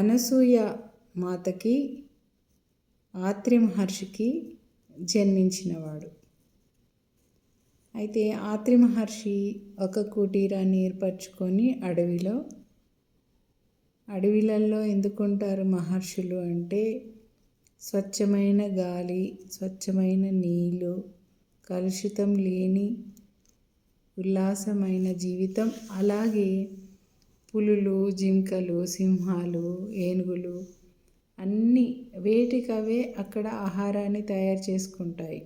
అనసూయ మాతకి ఆత్రి మహర్షికి జన్మించినవాడు. అయితే ఆత్రి మహర్షి ఒక కుటీరాన్ని ఏర్పరచుకొని అడవిలో అడవిలలో ఎందుకుంటారు మహర్షులు అంటే స్వచ్ఛమైన గాలి స్వచ్ఛమైన నీళ్ళు కలుషితం లేని ఉల్లాసమైన జీవితం. అలాగే పులులు జింకలు సింహాలు ఏనుగులు అన్నీ వేటికవే అక్కడ ఆహారాన్ని తయారు చేసుకుంటాయి.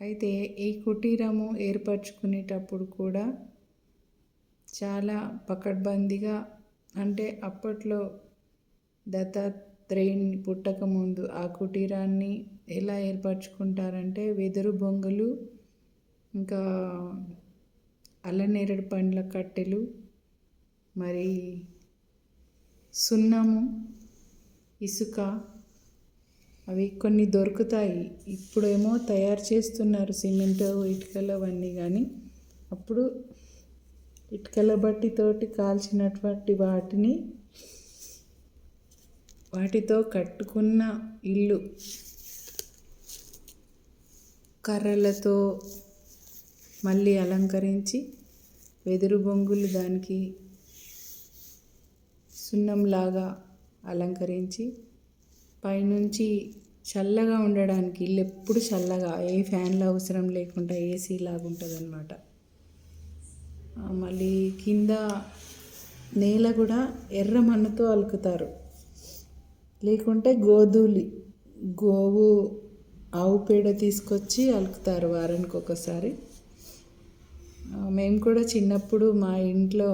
అయితే ఈ కుటీరము ఏర్పరచుకునేటప్పుడు కూడా చాలా పకడ్బందీగా అంటే అప్పట్లో దత్తాత్రేయుని పుట్టకముందు ఆ కుటీరాన్ని ఎలా ఏర్పరచుకుంటారంటే వెదురు బొంగులు ఇంకా అల్లనేరడు పండ్ల కట్టెలు మరి సున్నము ఇసుక అవి కొన్ని దొరుకుతాయి. ఇప్పుడేమో తయారు చేస్తున్నారు సిమెంట్ ఇటుకలు అవన్నీ కానీ అప్పుడు ఇటుకల బట్టితోటి కాల్చినటువంటి వాటిని వాటితో కట్టుకున్న ఇల్లు కర్రలతో మళ్ళీ అలంకరించి వెదురు బొంగులు దానికి సున్నంలాగా అలంకరించి పైనుంచి చల్లగా ఉండడానికి ఇల్లు ఎప్పుడు చల్లగా ఏ ఫ్యాన్లు అవసరం లేకుండా ఏసీ లాగా ఉంటుంది అనమాట మళ్ళీ కింద నేల కూడా ఎర్ర మన్నుతో అలుకుతారు. లేకుంటే గోధూలి గోవు ఆవు పేడ తీసుకొచ్చి అలుకుతారు వారానికి ఒకసారి మేము కూడా చిన్నప్పుడు మా ఇంట్లో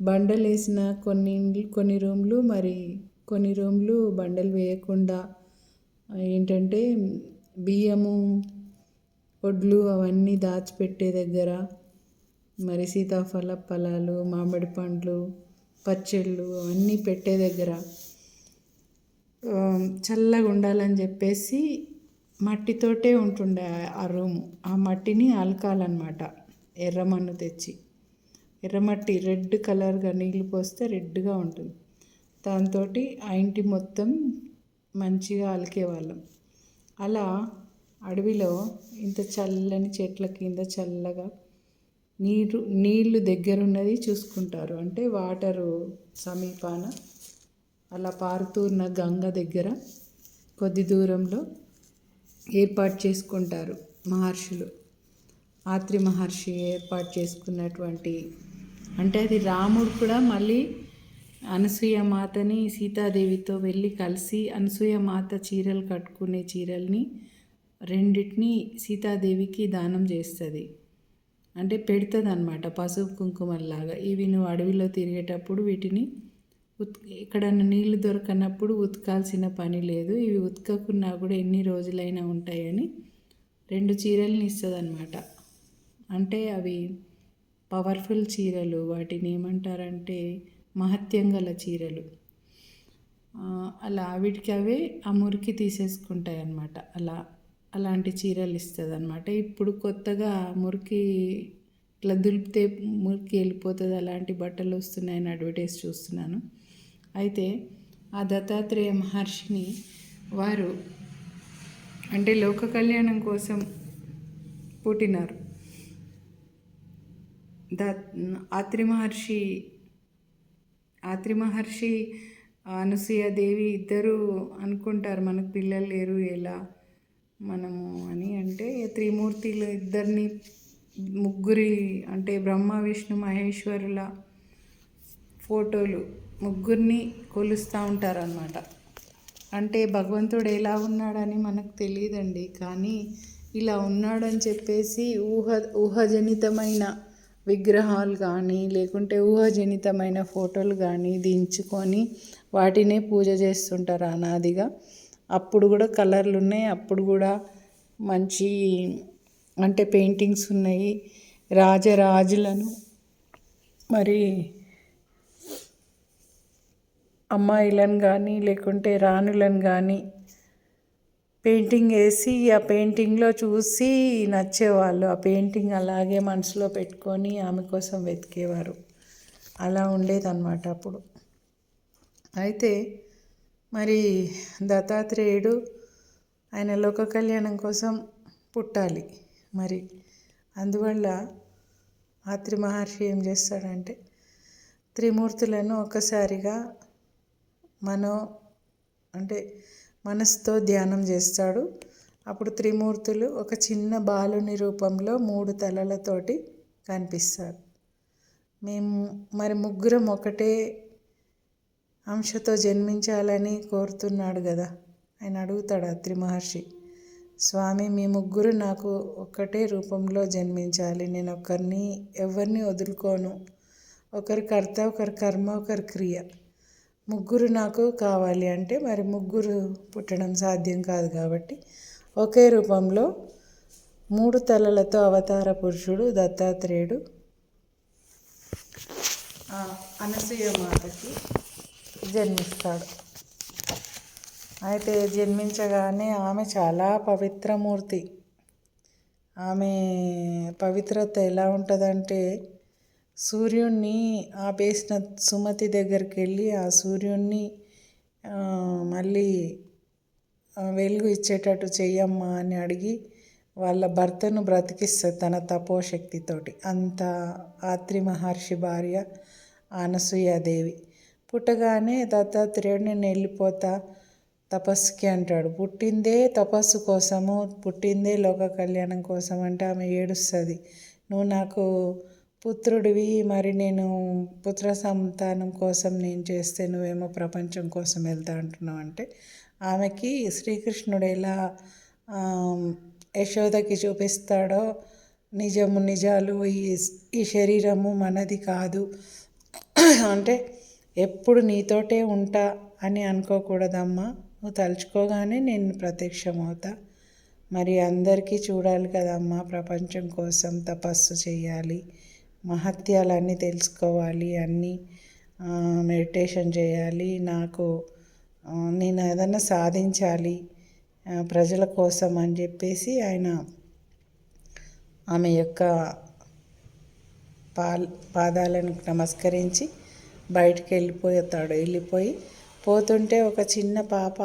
బండలు వేసిన కొన్ని కొన్ని రూమ్లు మరి కొన్ని రూమ్లు బండలు వేయకుండా ఏంటంటే బియ్యము వడ్లు అవన్నీ దాచిపెట్టే దగ్గర మరి సీతాఫల ఫలాలు మామిడి పండ్లు పచ్చళ్ళు అవన్నీ పెట్టే దగ్గర చల్లగా ఉండాలని చెప్పేసి మట్టితోటే ఉంటుండే ఆ రూము. ఆ మట్టిని అలకాలన్నమాట ఎర్రమన్ను తెచ్చి. ఎర్రమట్టి రెడ్ కలర్గా నీళ్ళు పోస్తే రెడ్గా ఉంటుంది. దాంతో ఆ ఇంటి మొత్తం మంచిగా అలికేవాళ్ళం అలా అడవిలో ఇంత చల్లని చెట్ల కింద చల్లగా నీరు నీళ్ళు దగ్గరున్నది చూసుకుంటారు. అంటే వాటరు సమీపాన అలా పారుతున్న గంగ దగ్గర కొద్ది దూరంలో ఏర్పాటు చేసుకుంటారు మహర్షులు. ఆత్రి మహర్షి ఏర్పాటు చేసుకున్నటువంటి అంటే అది రాముడు కూడా మళ్ళీ అనసూయ మాతని సీతాదేవితో వెళ్ళి కలిసి అనసూయ మాత చీరలు కట్టుకునే చీరల్ని రెండింటిని సీతాదేవికి దానం చేస్తుంది. అంటే పెడుతుంది అనమాట పసుపు కుంకుమల్లాగా. ఇవి నువ్వు అడవిలో తిరిగేటప్పుడు వీటిని ఉత్ ఎక్కడన్నా నీళ్ళు దొరకనప్పుడు ఉతకాల్సిన పని లేదు. ఇవి ఉతకకున్నా కూడా ఎన్ని రోజులైనా ఉంటాయని రెండు చీరల్ని ఇస్తుంది అనమాట అంటే అవి పవర్ఫుల్ చీరలు వాటిని ఏమంటారంటే మహత్యం గల చీరలు. అలా వీటికి అవే ఆ మురికి తీసేసుకుంటాయి అన్నమాట అలా అలాంటి చీరలు ఇస్తుంది అనమాట ఇప్పుడు కొత్తగా మురికి ఇట్లా దులిపితే మురికి వెళ్ళిపోతుంది అలాంటి బట్టలు వస్తున్నాయని అడ్వర్టైజ్ చూస్తున్నాను. అయితే ఆ దత్తాత్రేయ మహర్షిని వారు అంటే లోక కళ్యాణం కోసం పుట్టినారు. దత్ ఆత్రి మహర్షి ఆత్రి మహర్షి అనసూయ దేవి ఇద్దరు అనుకుంటారు మనకు పిల్లలు లేరు ఎలా మనము అని. అంటే త్రిమూర్తిలు ఇద్దరిని ముగ్గురి అంటే బ్రహ్మ విష్ణు మహేశ్వరుల ఫోటోలు ముగ్గురిని కొలుస్తూ ఉంటారనమాట అంటే భగవంతుడు ఎలా ఉన్నాడని మనకు తెలియదండి కానీ ఇలా ఉన్నాడని చెప్పేసి ఊహ ఊహజనితమైన విగ్రహాలు కానీ లేకుంటే ఊహజనితమైన ఫోటోలు కానీ దించుకొని వాటినే పూజ చేస్తుంటారు అనాదిగా. అప్పుడు కూడా కలర్లు ఉన్నాయి. అప్పుడు కూడా మంచి అంటే పెయింటింగ్స్ ఉన్నాయి. రాజరాజులను మరి అమ్మాయిలను కానీ లేకుంటే రాణులను కానీ పెయింటింగ్ వేసి ఆ పెయింటింగ్లో చూసి నచ్చేవాళ్ళు. ఆ పెయింటింగ్ అలాగే మనసులో పెట్టుకొని ఆమె కోసం వెతికేవారు. అలా ఉండేదన్నమాట అప్పుడు. అయితే మరి దత్తాత్రేయుడు ఆయన లోక కళ్యాణం కోసం పుట్టాలి. మరి అందువల్ల ఆత్రి మహర్షి ఏం చేస్తాడంటే త్రిమూర్తులను ఒక్కసారిగా మనో అంటే మనసుతో ధ్యానం చేస్తాడు. అప్పుడు త్రిమూర్తులు ఒక చిన్న బాలుని రూపంలో మూడు తలలతోటి కనిపిస్తారు. మేము మరి ముగ్గురం ఒకటే అంశతో జన్మించాలని కోరుతున్నాడు కదా ఆయన అడుగుతాడు అత్రి మహర్షి స్వామి మీ ముగ్గురు నాకు ఒక్కటే రూపంలో జన్మించాలి. నేను ఒకరిని ఎవరిని వదులుకోను. ఒకరి కర్త ఒకరి కర్మ ఒకరి క్రియ. ముగ్గురు నాకు కావాలి అంటే మరి ముగ్గురు పుట్టడం సాధ్యం కాదు కాబట్టి ఒకే రూపంలో మూడు తలలతో అవతార పురుషుడు దత్తాత్రేయుడు అనసూయ మాతకి జన్మిస్తాడు. అయితే జన్మించగానే ఆమె చాలా పవిత్రమూర్తి. ఆమె పవిత్రత ఎలా ఉంటుందంటే సూర్యుడిని ఆపేసిన సుమతి దగ్గరికి వెళ్ళి ఆ సూర్యుడిని మళ్ళీ వెలుగు ఇచ్చేటట్టు చెయ్యమ్మా అని అడిగి వాళ్ళ భర్తను బ్రతికిస్తుంది తన తపోశక్తితోటి. అంత ఆత్రి మహర్షి భార్య అనసూయాదేవి పుట్టగానే దత్తాత్రేయుడు నేను వెళ్ళిపోతా తపస్సుకి అంటాడు. పుట్టిందే తపస్సు కోసము పుట్టిందే లోక కళ్యాణం కోసం అంటే ఆమె ఏడుస్తుంది. నువ్వు నాకు పుత్రుడివి మరి నేను పుత్ర సంతానం కోసం నేను చేస్తే నువ్వేమో ప్రపంచం కోసం వెళ్తా అంటున్నావు అంటే ఆమెకి శ్రీకృష్ణుడు ఎలా యశోదకి చూపిస్తాడో నిజము నిజాలు ఈ ఈ శరీరము మనది కాదు. అంటే ఎప్పుడు నీతోటే ఉంటా అని అనుకోకూడదమ్మా. నువ్వు తలుచుకోగానే నేను ప్రత్యక్షమవుతా. మరి అందరికీ చూడాలి కదమ్మా ప్రపంచం కోసం తపస్సు చేయాలి. మహత్యాలన్నీ తెలుసుకోవాలి అన్నీ మెడిటేషన్ చేయాలి. నాకు నేను ఏదన్నా సాధించాలి ప్రజల కోసం అని చెప్పేసి ఆయన ఆమె యొక్క పాల్ పాదాలను నమస్కరించి బయటికి వెళ్ళిపోతాడు వెళ్ళిపోయి పోతుంటే ఒక చిన్న పాప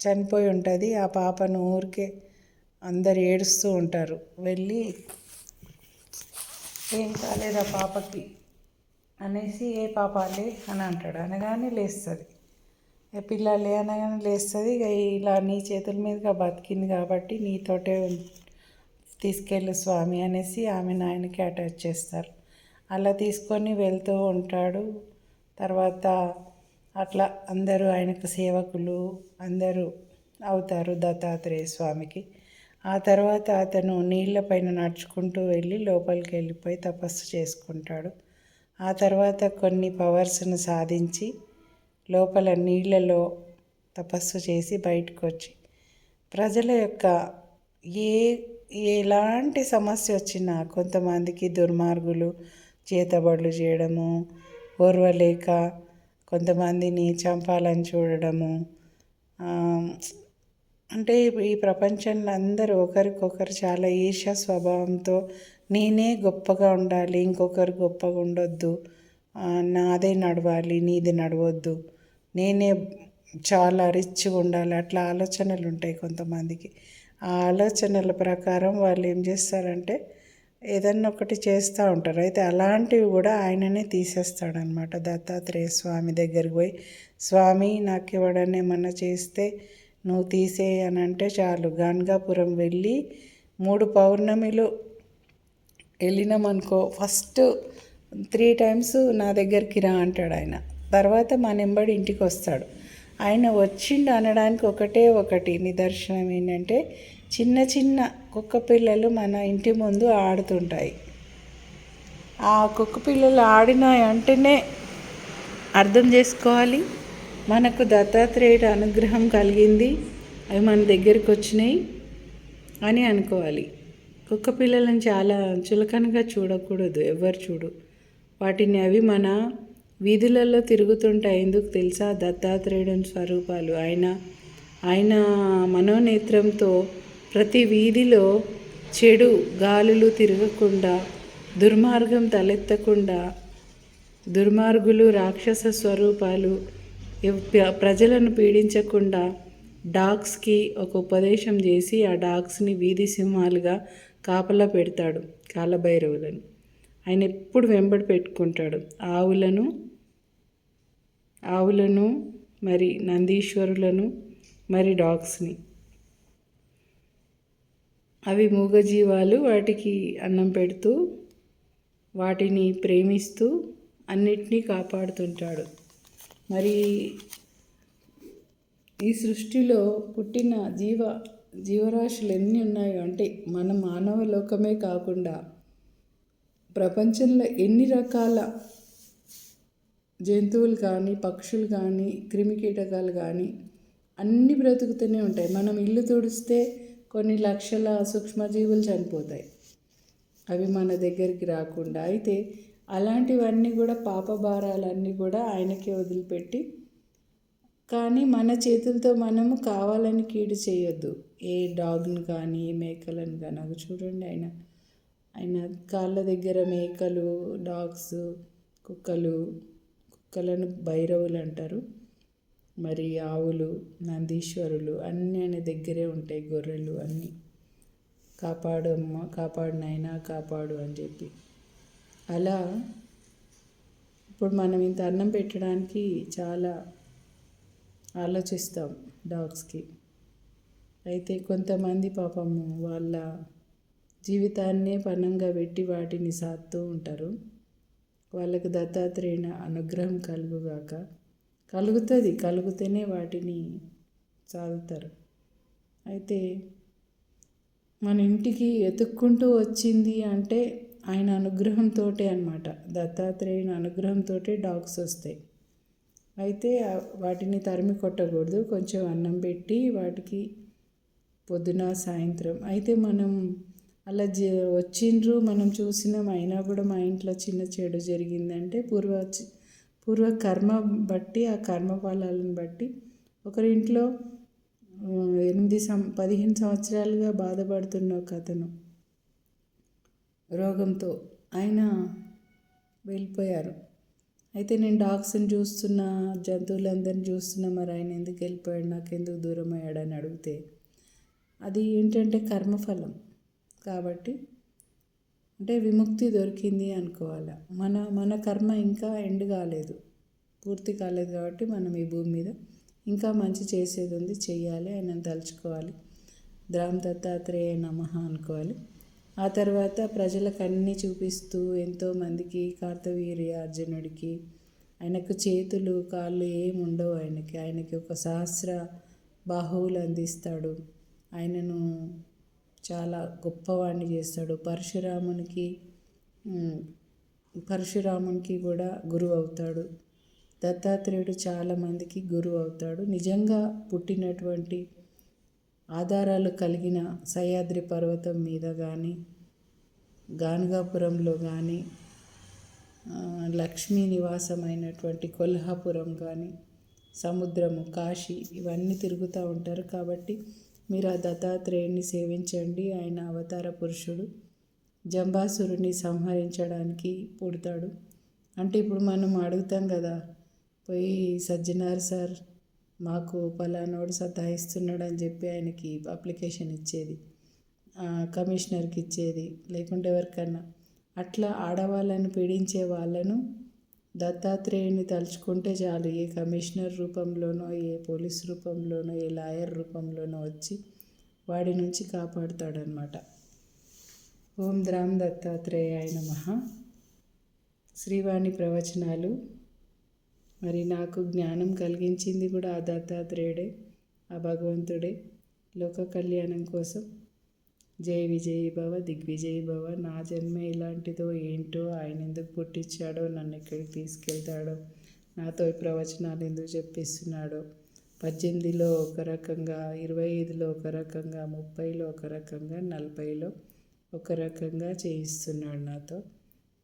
చనిపోయి ఉంటుంది. ఆ పాపను ఊరికే అందరు ఏడుస్తూ ఉంటారు. వెళ్ళి ఏం కాలేదా పాపకి? అనేసి ఏ పాపాలి అని అంటాడు. అనగానే లేస్తుంది. ఇక పిల్లలే అనగానే లేస్తుంది. ఇక ఇలా నీ చేతుల మీదుగా బతికింది కాబట్టి నీతోటే తీసుకెళ్ళు స్వామి అనేసి ఆమె నాయనకి అటాచ్ చేస్తారు. అలా తీసుకొని వెళ్తూ ఉంటాడు. తర్వాత అట్లా అందరూ ఆయనకు సేవకులు అందరూ అవుతారు దత్తాత్రేయ స్వామికి. ఆ తర్వాత అతను నీళ్ళపైన నడుచుకుంటూ వెళ్ళి లోపలికి వెళ్ళిపోయి తపస్సు చేసుకుంటాడు. ఆ తర్వాత కొన్ని పవర్స్ను సాధించి లోపల నీళ్ళలో తపస్సు చేసి బయటకు వచ్చి ప్రజల యొక్క ఏ ఎలాంటి సమస్య వచ్చినా కొంతమందికి దుర్మార్గులు చేతబడులు చేయడము ఓర్వలేక కొంతమందిని చంపాలని చూడడము అంటే ఈ ప్రపంచంలో అందరూ ఒకరికొకరు చాలా ఈర్ష స్వభావంతో నేనే గొప్పగా ఉండాలి ఇంకొకరు గొప్పగా ఉండొద్దు నాదే నడవాలి నీది నడవద్దు. నేనే చాలా రిచ్గా ఉండాలి అట్లా ఆలోచనలు ఉంటాయి కొంతమందికి. ఆ ఆలోచనల ప్రకారం వాళ్ళు ఏం చేస్తారంటే ఏదన్నా ఒకటి చేస్తూ ఉంటారు. అయితే అలాంటివి కూడా ఆయననే తీసేస్తాడనమాట దత్తాత్రేయ స్వామి దగ్గరికి పోయి స్వామి నాకు ఎవడన్నా ఏమన్నా చేస్తే నువ్వు తీసేయనంటే చాలు. గాన్గాపురం వెళ్ళి మూడు పౌర్ణమిలు వెళ్ళినామనుకో ఫస్ట్ త్రీ టైమ్స్ నా దగ్గరికి రా అంటాడు ఆయన. తర్వాత మా నెంబడి ఇంటికి వస్తాడు. ఆయన వచ్చిండు అనడానికి ఒకటే ఒకటి నిదర్శనం ఏంటంటే చిన్న చిన్న కుక్క పిల్లలు మన ఇంటి ముందు ఆడుతుంటాయి. ఆ కుక్క పిల్లలు ఆడిన వెంటనే అర్థం చేసుకోవాలి. మనకు దత్తాత్రేయుడు అనుగ్రహం కలిగింది. అవి మన దగ్గరికి వచ్చినాయి అని అనుకోవాలి. కుక్క పిల్లలను చాలా చులకనగా చూడకూడదు. ఎవరు చూడు? వాటిని అవి మన వీధులలో తిరుగుతుంటాయి. ఎందుకు తెలుసా? దత్తాత్రేయుడు స్వరూపాలు. ఆయన ఆయన మనోనేత్రంతో ప్రతి వీధిలో చెడు గాలులు తిరగకుండా దుర్మార్గం తలెత్తకుండా దుర్మార్గులు రాక్షస స్వరూపాలు ప్రజలను పీడించకుండా డాగ్స్కి ఒక ఉపదేశం చేసి ఆ డాగ్స్ని వీధి సింహాలుగా కాపలా పెడతాడు కాలభైరవులను. ఆయన ఎప్పుడు వెంబడి పెట్టుకుంటాడు? ఆవులను ఆవులను మరి నందీశ్వరులను మరి డాగ్స్ని. అవి మూగజీవాలు వాటికి అన్నం పెడుతూ వాటిని ప్రేమిస్తూ అన్నిటినీ కాపాడుతుంటాడు. మరి ఈ సృష్టిలో పుట్టిన జీవ జీవరాశులు ఎన్ని ఉన్నాయో అంటే మన మానవ లోకమే కాకుండా ప్రపంచంలో ఎన్ని రకాల జంతువులు కానీ పక్షులు కానీ క్రిమికీటకాలు కానీ అన్నీ బ్రతుకుతూనే ఉంటాయి. మనం ఇల్లు తుడిస్తే కొన్ని లక్షల సూక్ష్మజీవులు చనిపోతాయి. అవి మన దగ్గరికి రాకుండా. అయితే అలాంటివన్నీ కూడా పాప భారాలన్నీ కూడా ఆయనకే వదిలిపెట్టి కానీ మన చేతులతో మనము కావాలని కీడు చేయొద్దు. ఏ డాగ్ని కానీ ఏ మేకలను కానీ అవి చూడండి ఆయన. ఆయన కాళ్ళ దగ్గర మేకలు డాగ్స్ కుక్కలు కుక్కలను భైరవులు అంటారు. మరి ఆవులు నందీశ్వరులు అన్నీ ఆయన దగ్గరే ఉంటాయి గొర్రెలు అన్నీ. కాపాడమ్మ కాపాడినైనా కాపాడు అని చెప్పి. అలా ఇప్పుడు మనం ఇంత అన్నం పెట్టడానికి చాలా ఆలోచిస్తాం డాగ్స్కి. అయితే కొంతమంది పాపము వాళ్ళ జీవితాన్నే పణంగా పెట్టి వాటిని సాదుతూ ఉంటారు. వాళ్ళకు దత్తాత్రేయున అనుగ్రహం కలుగుగాక కలుగుతుంది కలుగుతేనే వాటిని సాగుతారు అయితే మన ఇంటికి ఎతుక్కుంటూ వచ్చింది అంటే ఆయన అనుగ్రహంతో అనమాట దత్తాత్రేయుని అనుగ్రహంతో డాగ్స్ వస్తాయి. అయితే వాటిని తరిమి కొట్టకూడదు. కొంచెం అన్నం పెట్టి వాటికి పొద్దున సాయంత్రం. అయితే మనం అలా జ వచ్చిండ్రు మనం చూసినాం అయినా కూడా మా ఇంట్లో చిన్న చెడు జరిగిందంటే పూర్వ పూర్వ కర్మ బట్టి ఆ కర్మ ఫలాలను బట్టి ఒకరింట్లో ఎనిమిది సం పదిహేను సంవత్సరాలుగా బాధపడుతున్న ఒక అతను. రోగంతో ఆయన వెళ్ళిపోయారు. అయితే నేను డాగ్స్ని చూస్తున్నా జంతువులందరిని చూస్తున్నా మరి ఆయన ఎందుకు వెళ్ళిపోయాడు నాకు ఎందుకు దూరం అయ్యాడని అడిగితే అది ఏంటంటే కర్మఫలం. కాబట్టి అంటే విముక్తి దొరికింది అనుకోవాలి. మన మన కర్మ ఇంకా ఎండ్ కాలేదు. పూర్తి కాలేదు కాబట్టి మనం ఈ భూమి మీద ఇంకా మంచి చేసేది ఉంది చెయ్యాలి ఆయన తలుచుకోవాలి. ద్రామ్ దత్తాత్రేయ నమః అనుకోవాలి. ఆ తర్వాత ప్రజలకు అన్నీ చూపిస్తూ ఎంతోమందికి కార్తవీర్య అర్జునుడికి ఆయనకు చేతులు కాళ్ళు ఏమి ఉండవు ఆయనకి. ఆయనకి ఒక సహస్ర బాహువులు అందిస్తాడు. ఆయనను చాలా గొప్పవాణ్ణి చేస్తాడు. పరశురామునికి పరశురామునికి కూడా గురువు అవుతాడు. దత్తాత్రేయుడు చాలామందికి గురువు అవుతాడు. నిజంగా పుట్టినటువంటి ఆధారాలు కలిగిన సహ్యాద్రి పర్వతం మీద కానీ గానుగాపురంలో కానీ లక్ష్మీ నివాసమైనటువంటి కొల్హాపురం కానీ సముద్రము కాశీ ఇవన్నీ తిరుగుతూ ఉంటారు. కాబట్టి మీరు ఆ దత్తాత్రేయుని సేవించండి. ఆయన అవతార పురుషుడు. జంబాసురుని సంహరించడానికి పుడతాడు. అంటే ఇప్పుడు మనం అడుగుతాం కదా పోయి సజ్జనార్ సార్ మాకు పలానోడు సతాయిస్తున్నాడు అని చెప్పి ఆయనకి అప్లికేషన్ ఇచ్చేది కమిషనర్కి ఇచ్చేది లేకుంటే ఎవరికన్నా. అట్లా ఆడవాళ్ళను పీడించే వాళ్ళను దత్తాత్రేయుని తలుచుకుంటే చాలు ఏ కమిషనర్ రూపంలోనో ఏ పోలీస్ రూపంలోనో ఏ లాయర్ రూపంలోనో వచ్చి వాడి నుంచి కాపాడుతాడనమాట. ఓం ద్రామ్ దత్తాత్రేయ ఆయన మహా శ్రీవాణి ప్రవచనాలు మరి నాకు జ్ఞానం కలిగించింది కూడా ఆ దత్తాత్రేయుడే ఆ భగవంతుడే. లోక కళ్యాణం కోసం జై విజయ్ భవ దిగ్విజయ్ భవ నా జన్మ ఇలాంటిదో ఏంటో ఆయన ఎందుకు పుట్టించాడో నన్ను ఎక్కడికి తీసుకెళ్తాడో నాతో ఈ ప్రవచనాలు ఎందుకు చెప్పిస్తున్నాడో పద్దెనిమిదిలో ఒక రకంగా ఇరవై ఐదులో ఒక రకంగా ముప్పైలో ఒక రకంగా నలభైలో ఒక రకంగా చేయిస్తున్నాడు నాతో.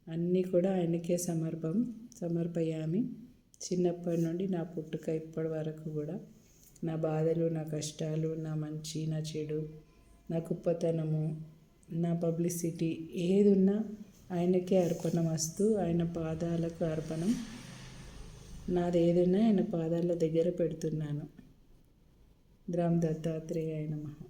అన్నీ కూడా ఆయనకే సమర్పం సమర్పయామి. చిన్నప్పటి నుండి నా పుట్టుక ఇప్పటి వరకు కూడా నా బాధలు నా కష్టాలు నా మంచి నా చెడు నా కుప్పతనము నా పబ్లిసిటీ ఏది ఉన్నా ఆయనకే వస్తూ ఆయన పాదాలకు అర్పణం. నాది ఏదైనా ఆయన పాదాల దగ్గర పెడుతున్నాను. గ్రామ్ దత్తాత్రేయ మహా